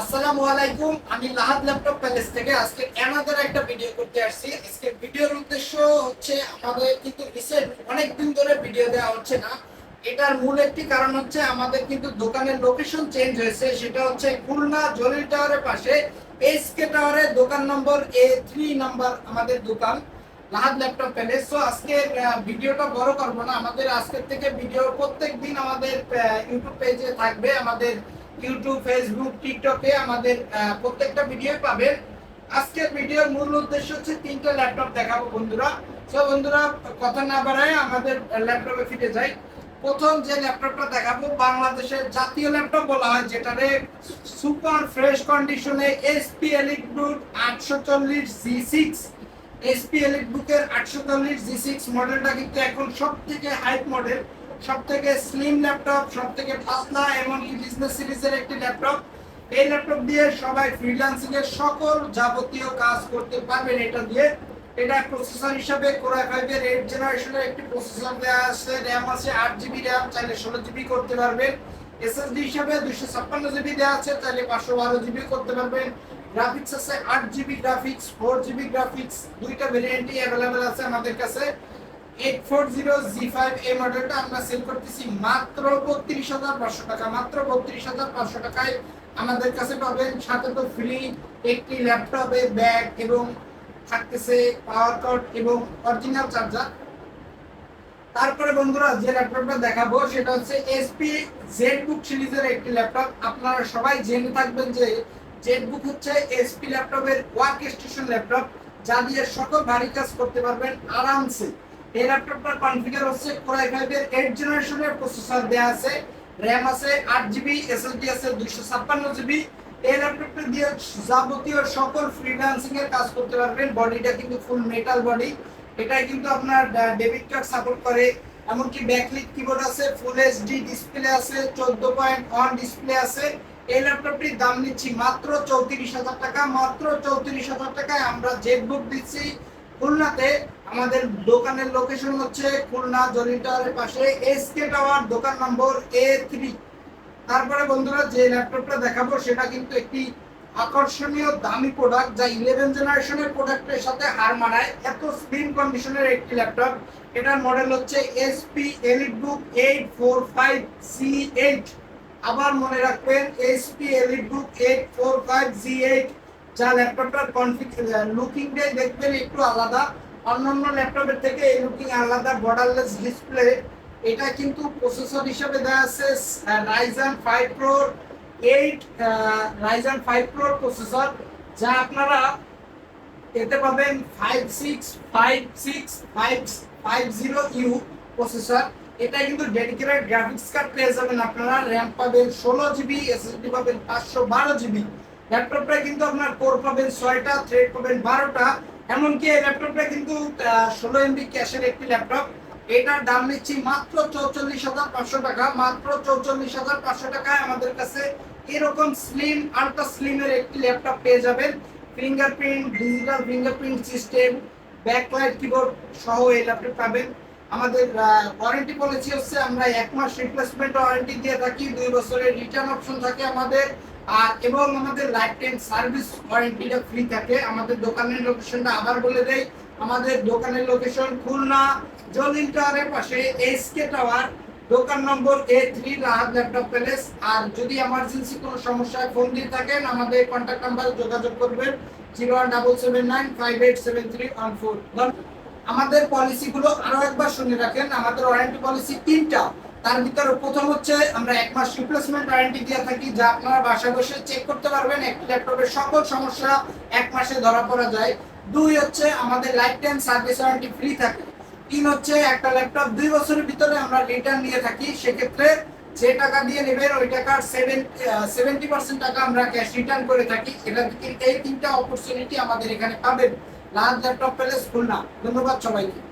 আসসালামু আলাইকুম, আমি লাহাদ ল্যাপটপ প্যালেস থেকে আজকে অ্যানাদার একটা ভিডিও করতে আসছি। আজকে ভিডিওর উদ্দেশ্য হচ্ছে আমাদের কিন্তু রিসেন্ট অনেক দিন ধরে ভিডিও দেওয়া হচ্ছে না। এটার মূল একটি কারণ হচ্ছে আমাদের কিন্তু দোকানের লোকেশন চেঞ্জ হয়েছে, সেটা হচ্ছে খুলনা জলিল টাওয়ারের পাশে এসকে টাওয়ারের দোকান নম্বর এ থ্রি নাম্বার আমাদের দোকান, লাহাদ ল্যাপটপ প্যালেস। তো আজকে ভিডিওটা বড় করব না। আমাদের আজকের থেকে ভিডিও প্রত্যেক দিন আমাদের ইউটিউব পেজে থাকবে আমাদের ইউটিউব ফেসবুক টিকটকে আমাদের প্রত্যেকটা ভিডিও পাবেন। আজকের ভিডিওর মূল উদ্দেশ্য হচ্ছে তিনটা ল্যাপটপ দেখাবো বন্ধুরা। সো বন্ধুরা, কথা না বাড়ায় আমাদের ল্যাপটপে ফিরে যাই। প্রথম যে ল্যাপটপটা দেখাবো, বাংলাদেশের জাতীয় ল্যাপটপ বলা হয়, যেটারে সুপার ফ্রেশ কন্ডিশনে এসপি এলিট বুক আটশো চল্লিশ জি সিক্স এসপি এলিট বুকের আটশো চল্লিশ জি সিক্স মডেলটা কিন্তু এখন সব থেকে হাইপ মডেল সব থেকে স্লিম ল্যাপটপ সব থেকে পাতলা, এমনকি বিজনেস সিরিজের একটি ল্যাপটপ এই ল্যাপটপ দিয়ে সবাই ফ্রিল্যান্সিং এর সকল যাবতীয় কাজ করতে পারবেন এটা দিয়ে। এটা প্রসেসর হিসাবে কোরআই ফাইভ এর এইট জেনারেশনের একটি প্রসেসর দেওয়া আছে। র্যাম আছে আট জিবি র্যাম চাইলে ষোলো জিবি করতে পারবেন। এসএসডি হিসাবে দুইশো ছাপ্পান্ন জিবি দেওয়া আছে, চাইলে পাঁচশো বারো জিবি করতে পারবেন। গ্রাফিক্স আছে আট GB graphics four GB graphics দুইটা ভেরিয়েন্টই অ্যাভেলেবেল আছে আমাদের কাছে। এই মডেলটা আমরা সেল করতেছি মাত্র টাকা, মাত্র বত্রিশ হাজার পাঁচশো টাকায় আমাদের কাছে পাবেন, সাথে ফ্রি একটি ল্যাপটপে ব্যাগ এবং থাকতেছে পাওয়ার কার্ড এবং অরিজিনাল চার্জার তারপরে বন্ধুরা যে ল্যাপটপটা দেখাবো, সেটা হচ্ছে এসপি জেডবুক সিরিজের একটি ল্যাপটপ আপনারা সবাই জেনে থাকবেন যে জেডবুক হচ্ছে এসপি ল্যাপটপের ওয়ার্ক স্টেশন ল্যাপটপ যা দিয়ে সকল ভারী কাজ করতে পারবেন আরামসে। এই ল্যাপটপটার কনফিগার হচ্ছে কোরাই ফাইভ এর এইট জেনারেশনের প্রসেসর দেওয়া আছে। র্যাম আছে আট জিবি এসএসডি আছে দুইশো ছাপ্পান্ন জিবি এই ল্যাপটপটা দিয়ে যাবতীয় সকল ফ্রিল্যান্সিং এর কাজ করতে পারবেন। বডিটা কিন্তু ফুল মেটাল বডি এটা কিন্তু আপনার ডেবিট কার্ড সাপোর্ট করে। এমনকি ব্যাকলিট কিবোর্ড আছে ফুল এইচডি ডিসপ্লে আছে, চোদ্দ পয়েন্ট ওয়ান ডিসপ্লে আছে। এই ল্যাপটপটির দাম নিচ্ছি মাত্র চৌত্রিশ হাজার টাকা। মাত্র চৌত্রিশ হাজার টাকায় আমরা জেট বুক দিচ্ছি। খুলনাতে আমাদের দোকানের লোকেশন হচ্ছে খুলনা জলিল টাওয়ারের পাশে এসকে টাওয়ার দোকান নম্বর এ থ্রি তারপরে বন্ধুরা যে ল্যাপটপটা দেখাবো, সেটা কিন্তু একটি আকর্ষণীয় দামি প্রোডাক্ট যা ইলেভেন জেনারেশনের প্রোডাক্টের সাথে হার মানায়। এত স্লিম কন্ডিশনের একটি ল্যাপটপ। এটার মডেল হচ্ছে HP elite book eight four five C eight আবার মনে রাখবেন HP elite book eight four five G eight যা ল্যাপটপটার কনফিগ লুকিংটাই দেখবেন একটু আলাদা। অন্যান্য ল্যাপটপের থেকে এই লুকিং আলাদা বর্ডারলেস ডিসপ্লে এটা কিন্তু প্রসেসর হিসেবে দেওয়া আছে Ryzen five pro eight Ryzen five pro processor যা আপনারা এতে পাবেন five six five six five five zero U processor এটা কিন্তু ডেডিকেটেড গ্রাফিক্স কার্ড পেয়ে যাবেন আপনারা। র্যাম পাবেন ষোলো জিবি এসএসডি পাবেন পাঁচশো বারো জিবি ল্যাপটপটা কিন্তু আপনার কোর পাবেন, ছয়টা থ্রেড পাবেন, বারোটা। এমনকি এই ল্যাপটপটা কিন্তু ষোলো এমবি ক্যাশের একটি ল্যাপটপ। এটার দাম নিচ্ছি মাত্র চৌচল্লিশ হাজার পাঁচশো টাকা, মাত্র চৌচল্লিশ হাজার পাঁচশো টাকায় আমাদের কাছে এরকম স্লিম আলট্রা স্লিমের একটি ল্যাপটপ পেয়ে যাবেন। Fingerprint digital fingerprint system backlight keyboard সহ এই ল্যাপটপ পাবেন। আমাদের ওয়ারেন্টি পলিসি হচ্ছে আমরা এক মাস রিপ্লেসমেন্ট ওয়ারেন্টি দিয়ে থাকি, দুই বছরের রিটার্ন অপশন থাকে আমাদের। আর এবং আমাদের লাইফ টাইম সার্ভিস ওয়ারেন্টিটা ফ্রি থাকে। আমাদের দোকানের লোকেশনটা আবার বলে দেই, আমাদের দোকানের লোকেশন খুলনা জলিল টাওয়ারের পাশে এসকে টাওয়ার দোকান নম্বর A three Rahat laptop palace. আর যদি এমার্জেন্সি কোনো সমস্যায় ফোন দিয়ে থাকেন, আমাদের কন্ট্যাক্ট নাম্বারে যোগাযোগ করবেন zero one double seven nine five eight seven three one four আমাদের পলিসিগুলো আরও একবার শুনে রাখেন, আমাদের ওয়ারেন্টি পলিসি তিনটা। তার ভিতরে প্রথম হচ্ছে আমরা এক মাস রিপ্লেসমেন্ট ওয়ারেন্টি দিয়ে থাকি, যা আপনারা বাসায় বসে চেক করতে পারবেন। একটি ল্যাপটপের সকল সমস্যা এক মাসে ধরা পড়া যায়। দুই হচ্ছে আমাদের life time service warranty free থাকে। তিন হচ্ছে একটা ল্যাপটপ দুই বছরের ভিতরে আমরা রিটার্ন নিয়ে থাকি। সেক্ষেত্রে যে টাকা দিয়ে নেবেন, ওই টাকার সেভেন সেভেন্টি পার্সেন্ট টাকা আমরা ক্যাশ রিটার্ন করে থাকি। এটা এই তিনটা অপরচুনিটি আমাদের এখানে পাবেন। Lal laptop palace Khulna. ধন্যবাদ সবাইকে।